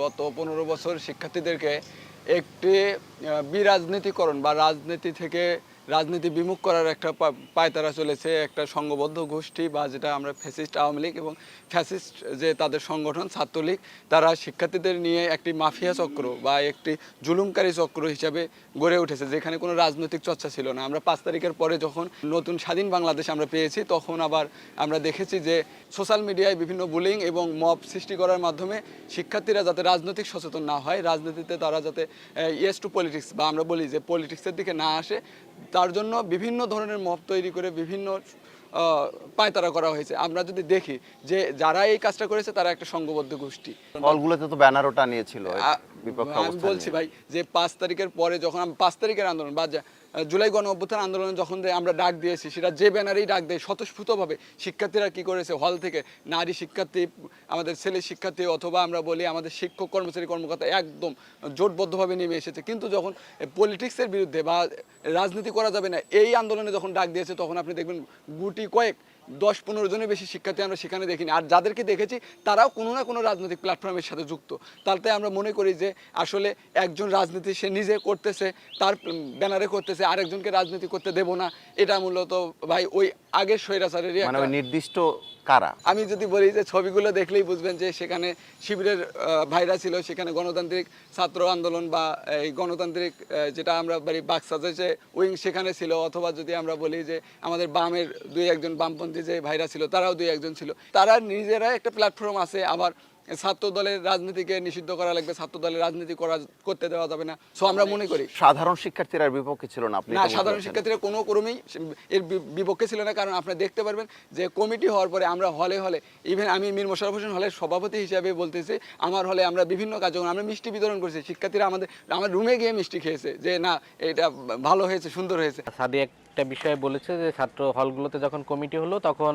গত পনেরো বছর শিক্ষার্থীদেরকে একটি বিরাজনীতিকরণ বা রাজনীতি থেকে রাজনীতি বিমুখ করার একটা পায়তারা চলেছে একটা সংঘবদ্ধ গোষ্ঠী বা যেটা আমরা ফ্যাসিস্ট আওয়ামী লীগ এবং ফ্যাসিস্ট যে তাদের সংগঠন ছাত্রলীগ, তারা শিক্ষার্থীদের নিয়ে একটি মাফিয়া চক্র বা একটি জুলুমকারী চক্র হিসাবে গড়ে উঠেছে, যেখানে কোনো রাজনৈতিক চর্চা ছিল না। আমরা পাঁচ তারিখের পরে যখন নতুন স্বাধীন বাংলাদেশ আমরা পেয়েছি, তখন আবার আমরা দেখেছি যে সোশ্যাল মিডিয়ায় বিভিন্ন বুলিং এবং মব সৃষ্টি করার মাধ্যমে শিক্ষার্থীরা যাতে রাজনৈতিক সচেতন না হয়, রাজনীতিতে তারা যাতে ইয়েস টু পলিটিক্স বা আমরা বলি যে পলিটিক্সের দিকে না আসে তার জন্য বিভিন্ন ধরনের মত তৈরি করে বিভিন্ন আহ, পায়তারা করা হয়েছে। আমরা যদি দেখি যে যারা এই কাজটা করেছে তারা একটা সংঘবদ্ধ গোষ্ঠী। হলগুলোতে তো ব্যানারও টানিয়েছিল। বিপক্ষ আমি বলছি ভাই যে পাঁচ তারিখের পরে যখন আমি পাঁচ তারিখের আন্দোলন বা জুলাই গণ অভ্যুত্থান আন্দোলনে যখন আমরা ডাক দিয়েছি সেটা যে ব্যানারেই ডাক দেয় স্বতঃস্ফূর্তভাবে শিক্ষার্থীরা কি করেছে? হল থেকে নারী শিক্ষার্থী আমাদের ছেলে শিক্ষার্থী অথবা আমরা বলি আমাদের শিক্ষক কর্মচারী কর্মকর্তা একদম জোটবদ্ধভাবে নেমে এসেছে। কিন্তু যখন পলিটিক্সের বিরুদ্ধে বা রাজনীতি করা যাবে না এই আন্দোলনে যখন ডাক দিয়েছে তখন আপনি দেখবেন গুটি কয়েক দশ পনেরো জনের বেশি শিক্ষার্থী আমরা সেখানে দেখিনি। আর যাদেরকে দেখেছি তারাও কোনো না কোনো রাজনৈতিক প্ল্যাটফর্মের সাথে যুক্ত। তাতে আমরা মনে করি যে আসলে একজন রাজনীতি সে নিজে করতেছে তার ব্যানারে করতেছে আরেকজনকে রাজনীতি করতে দেব না এটা মূলত ভাই ওই আগের স্বৈরাচারেরই মানে নির্দিষ্ট কারা? আমি যদি বলি যে ছবিগুলো দেখলেই বুঝবেন যে সেখানে শিবিরের ভাইরা ছিল সেখানে গণতান্ত্রিক ছাত্র আন্দোলন বা এই গণতান্ত্রিক যেটা আমরা বলি বাক্সাজে যে উইং সেখানে ছিল অথবা যদি আমরা বলি যে আমাদের বামের দুই একজন বামপন্থী যে ভাইরা ছিল তারাও দুই একজন ছিল। তারা নিজেরা একটা প্ল্যাটফর্ম আছে আবার ছাত্র দলের রাজনীতিকে নিষিদ্ধ করা লাগবে ছাত্র দলের রাজনীতি করা করতে দেওয়া যাবে না। সো আমরা মনে করি সাধারণ শিক্ষার্থীরা বিপক্ষে ছিল না আপনি না সাধারণ শিক্ষার্থীরা কোনো ক্রমেই এর বিপক্ষে ছিল না কারণ আপনি দেখতে পারবেন যে কমিটি হওয়ার পরে আমরা হলে হলে ইভেন আমি মীর মোশারফ হোসেন হলের সভাপতি হিসাবে বলতেছি আমার হলে আমরা বিভিন্ন কার্যক্রম আমরা মিষ্টি বিতরণ করেছি শিক্ষার্থীরা আমাদের আমার রুমে গিয়ে মিষ্টি খেয়েছে যে না এটা ভালো হয়েছে সুন্দর হয়েছে। সাদি একটা বিষয়ে বলেছে যে ছাত্র হলগুলোতে যখন কমিটি হলো তখন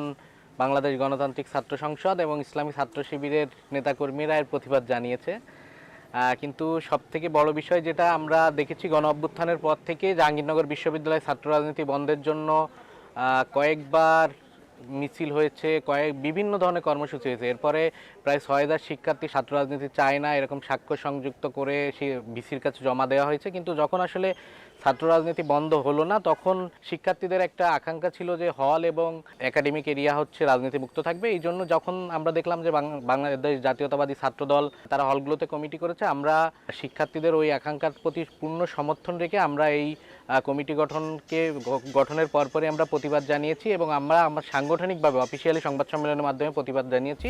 বাংলাদেশ গণতান্ত্রিক ছাত্র সংসদ এবং ইসলামী ছাত্র শিবিরের নেতাকর্মীরা এর প্রতিবাদ জানিয়েছে। কিন্তু সব থেকে বড় বিষয় যেটা আমরা দেখেছি গণ অভ্যুত্থানের পর থেকে জাহাঙ্গীরনগর বিশ্ববিদ্যালয় ছাত্র রাজনীতি বন্ধের জন্য কয়েকবার মিছিল হয়েছে, কয়েক বিভিন্ন ধরনের কর্মসূচি হয়েছে। এরপরে প্রায় ছয় হাজার শিক্ষার্থী ছাত্র রাজনীতি চায় না, এরকম সাক্ষ্য সংযুক্ত করে সে ভিসির কাছে জমা দেওয়া হয়েছে। কিন্তু যখন আসলে ছাত্র রাজনীতি বন্ধ হলো না, তখন শিক্ষার্থীদের একটা আকাঙ্ক্ষা ছিল যে হল এবং একাডেমিক এরিয়া হচ্ছে রাজনীতি মুক্ত থাকবে। এই জন্য যখন আমরা দেখলাম যে বাংলাদেশ জাতীয়তাবাদী ছাত্র দল তারা হলগুলোতে কমিটি করেছে, আমরা শিক্ষার্থীদের ওই আকাঙ্ক্ষার প্রতি পূর্ণ সমর্থন রেখে আমরা এই কমিটি গঠনকে গঠনের পরপরই আমরা প্রতিবাদ জানিয়েছি এবং আমরা আমার সাংগঠনিকভাবে, অফিসিয়ালি সংবাদ সম্মেলনের মাধ্যমে প্রতিবাদ জানিয়েছি।